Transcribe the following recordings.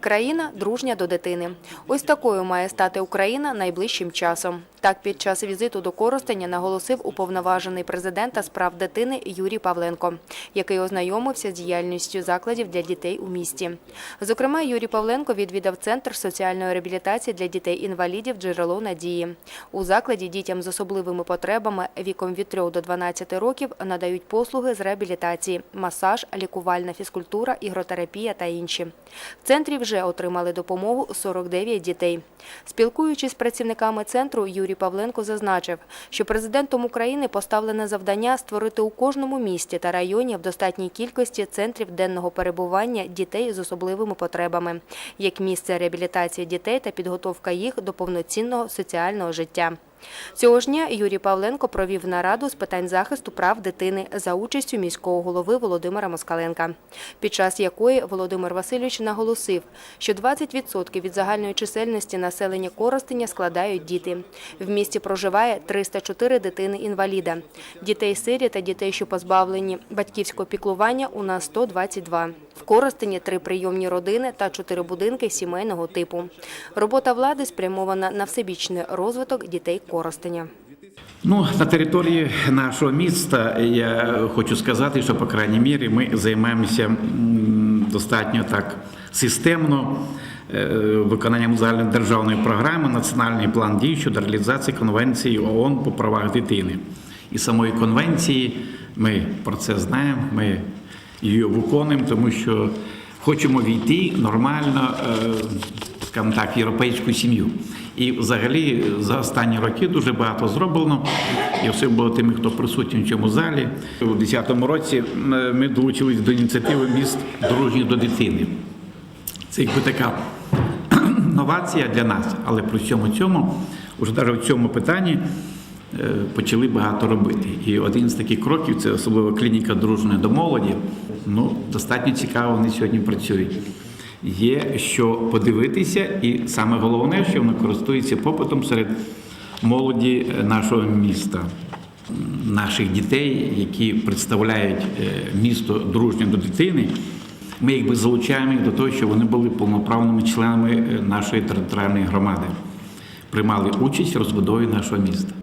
Країна дружня до дитини. Ось такою має стати Україна найближчим часом. Так, під час візиту до Коростеня наголосив уповноважений президента з прав дитини Юрій Павленко, який ознайомився з діяльністю закладів для дітей у місті. Зокрема, Юрій Павленко відвідав центр соціальної реабілітації для дітей-інвалідів «Джерело надії». У закладі дітям з особливими потребами віком від 3 до 12 років надають послуги з реабілітації, масаж, лікувальна фізкультура, ігротерапія та інші. В центрі вже отримали допомогу 49 дітей. Спілкуючись з працівниками центру, Юрій Павленко зазначив, що президентом України поставлене завдання створити у кожному місті та районі в достатній кількості центрів денного перебування дітей з особливими потребами, як місце реабілітації дітей та підготовка їх до повноцінного соціального життя. Цього ж дня Юрій Павленко провів нараду з питань захисту прав дитини за участю міського голови Володимира Москаленка, під час якої Володимир Васильович наголосив, що 20% від загальної чисельності населення Коростеня складають діти. В місті проживає 304 дитини-інваліда. Дітей-сирі та дітей, що позбавлені батьківського піклування, у нас 122. В Коростені три прийомні родини та чотири будинки сімейного типу. Робота влади спрямована на всебічний розвиток дітей Коростеня. Ну, на території нашого міста я хочу сказати, що, по крайній мірі, ми займаємося достатньо так системно е, виконанням загальнодержавної програми Національний план дій щодо реалізації Конвенції ООН по правах дитини. І самої конвенції ми про це знаємо, ми її виконуємо, тому що хочемо війти нормально, е, скажімо так, європейську сім'ю. І взагалі за останні роки дуже багато зроблено. І було тими, хто присутній в цьому залі. У 2010 році ми долучились до ініціативи міст дружні до дитини. Це якби така новація для нас, але при всьому цьому, уже навіть в цьому питанні е, почали багато робити. І один з таких кроків це особливо клініка дружної до молоді. Ну, достатньо цікаво вони сьогодні працюють. Є що подивитися, і саме головне, що вони користуються попитом серед молоді е, нашого міста, наших дітей, які представляють е, місто дружнє до дитини. Ми якби залучаємо їх до того, щоб вони були повноправними членами е, нашої територіальної громади, приймали участь в розбудові нашого міста.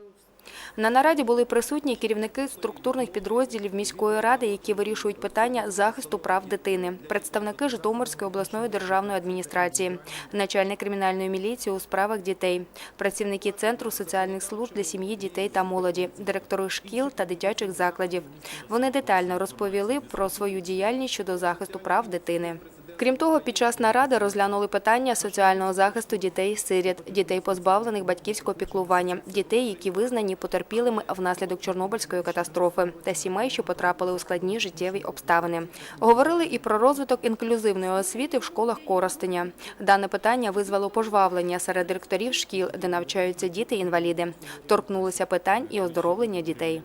На нараді були присутні керівники структурних підрозділів міської ради, які вирішують питання захисту прав дитини, представники Житомирської обласної державної адміністрації, начальник кримінальної міліції у справах дітей, працівники центру соціальних служб для сім'ї, дітей та молоді, директори шкіл та дитячих закладів. Вони детально розповіли про свою діяльність щодо захисту прав дитини. Крім того, під час наради розглянули питання соціального захисту дітей-сиріт, дітей позбавлених батьківського піклування, дітей, які визнані потерпілими внаслідок Чорнобильської катастрофи, та сімей, що потрапили у складні життєві обставини. Говорили і про розвиток інклюзивної освіти в школах Коростеня. Дане питання визвало пожвавлення серед директорів шкіл, де навчаються діти-інваліди. Торкнулися питань і оздоровлення дітей.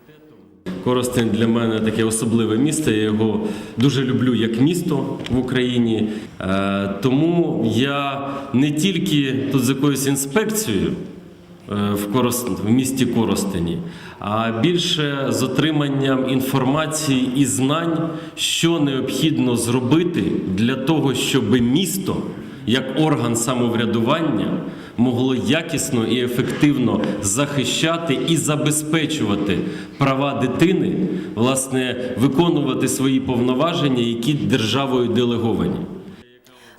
Коростень для мене таке особливе місто. Я його дуже люблю як місто в Україні. Е, Тому я не тільки тут з якоюсь інспекцією е, в, Корост... в місті Коростені, а більше з отриманням інформації і знань, що необхідно зробити для того, щоб місто як орган самоврядування могло якісно і ефективно захищати і забезпечувати права дитини, власне, виконувати свої повноваження, які державою делеговані.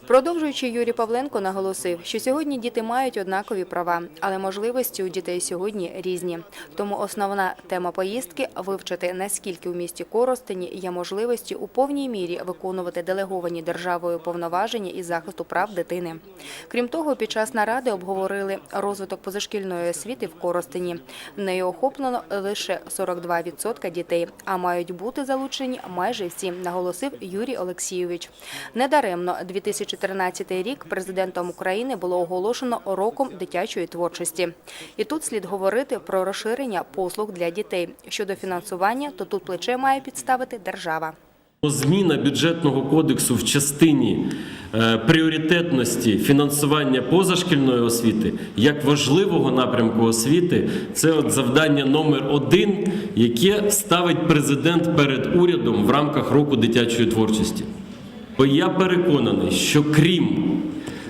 Продовжуючи, Юрій Павленко наголосив, що сьогодні діти мають однакові права, але можливості у дітей сьогодні різні. Тому основна тема поїздки вивчити, наскільки у місті Коростені є можливості у повній мірі виконувати делеговані державою повноваження із захисту прав дитини. Крім того, під час наради обговорили розвиток позашкільної освіти в Коростені. Нею охоплено лише 42% дітей, а мають бути залучені майже всі, наголосив Юрій Олексійович. Недаремно 2014 рік президентом України було оголошено роком дитячої творчості. І тут слід говорити про розширення послуг для дітей. Щодо фінансування, то тут плече має підставити держава. Зміна бюджетного кодексу в частині е, пріоритетності фінансування позашкільної освіти як важливого напрямку освіти це от завдання номер один, яке ставить президент перед урядом в рамках року дитячої творчості. Бо я переконаний, що крім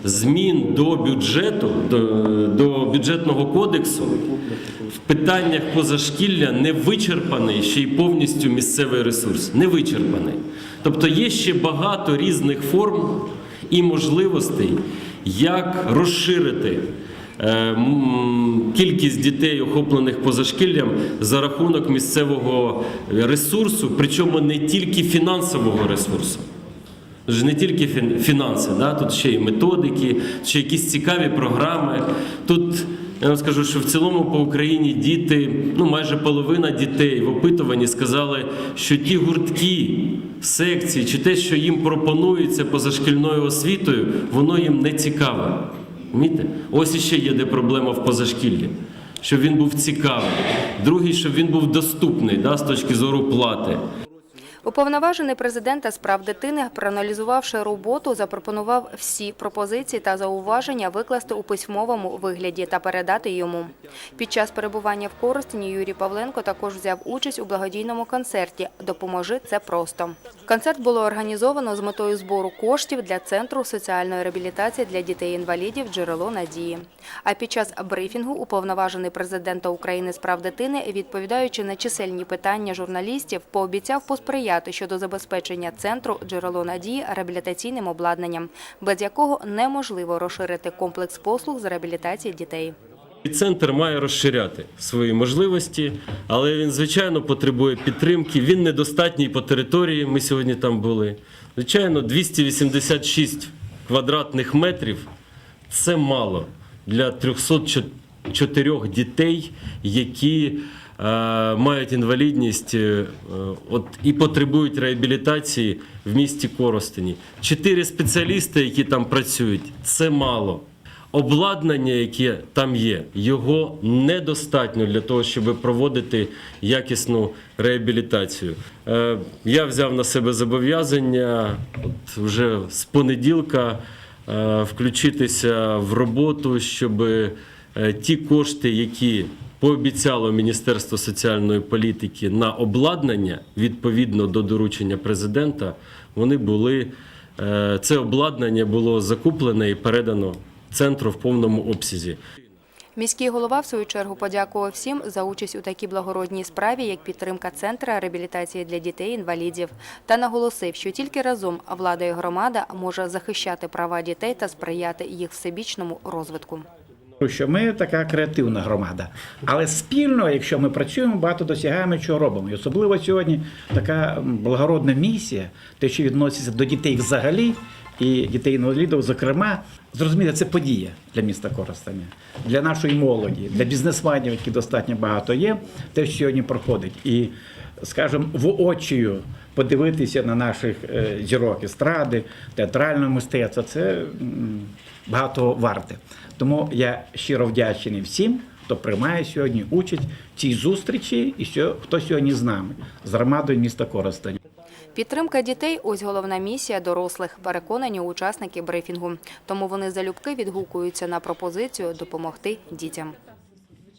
змін до бюджету, до, до бюджетного кодексу, в питаннях позашкілля не вичерпаний ще й повністю місцевий ресурс. Не вичерпаний. Тобто є ще багато різних форм і можливостей, як розширити. е, Кількість дітей, охоплених позашкіллям, за рахунок місцевого ресурсу, причому не тільки фінансового ресурсу. Ж не тільки фінанси, да? тут ще й методики, ще якісь цікаві програми. Тут я вам скажу, що в цілому по Україні діти, ну майже половина дітей в опитуванні сказали, що ті гуртки, секції чи те, що їм пропонується позашкільною освітою, воно їм не цікаве. Розумієте? Ось іще є де проблема в позашкіллі. Щоб він був цікавий. Другий, щоб він був доступний да, з точки зору плати. Уповноважений президента з прав дитини, проаналізувавши роботу, запропонував всі пропозиції та зауваження викласти у письмовому вигляді та передати йому. Під час перебування в Коростені Юрій Павленко також взяв участь у благодійному концерті «Допоможи – це просто». Концерт було організовано з метою збору коштів для Центру соціальної реабілітації для дітей-інвалідів «Джерело надії». А під час брифінгу уповноважений президента України з прав дитини, відповідаючи на чисельні питання журналістів, пообіцяв посприяти щодо забезпечення центру «Джерело надії» реабілітаційним обладнанням, без якого неможливо розширити комплекс послуг з реабілітації дітей. Центр має розширяти свої можливості, але він, звичайно, потребує підтримки. Він недостатній по території. Ми сьогодні там були. Звичайно, 286 квадратних метрів це мало для 304 дітей, які мають інвалідність е, от, і потребують реабілітації в місті Коростені. Чотири спеціалісти, які там працюють, це мало. Обладнання, яке там є, його недостатньо для того, щоб проводити якісну реабілітацію. Е, Я взяв на себе зобов'язання от вже з понеділка е, включитися в роботу, щоб е, ті кошти, які пообіцяло Міністерство соціальної політики на обладнання відповідно до доручення президента, вони були е, це обладнання було закуплене і передано центру в повному обсязі. Міський голова, в свою чергу, подякував всім за участь у такій благородній справі, як підтримка Центра реабілітації для дітей-інвалідів, та наголосив, що тільки разом влада і громада може захищати права дітей та сприяти їх всебічному розвитку. Що ми така креативна громада, але спільно, якщо ми працюємо, багато досягаємо, чого робимо. І особливо сьогодні така благородна місія, те, що відноситься до дітей взагалі, і дітей інвалідів, зокрема, зрозуміти, це подія для міста Коростеня, для нашої молоді, для бізнесменів, які достатньо багато є, те, що сьогодні проходить. І, скажімо, воочію подивитися на наших е, зірок естради, театрального мистецтва, це багато варте. Тому я щиро вдячний всім, хто приймає сьогодні участь в цій зустрічі і хто сьогодні з нами, з громадою міста Коростень. Підтримка дітей – ось головна місія дорослих, переконані учасники брифінгу. Тому вони залюбки відгукуються на пропозицію допомогти дітям.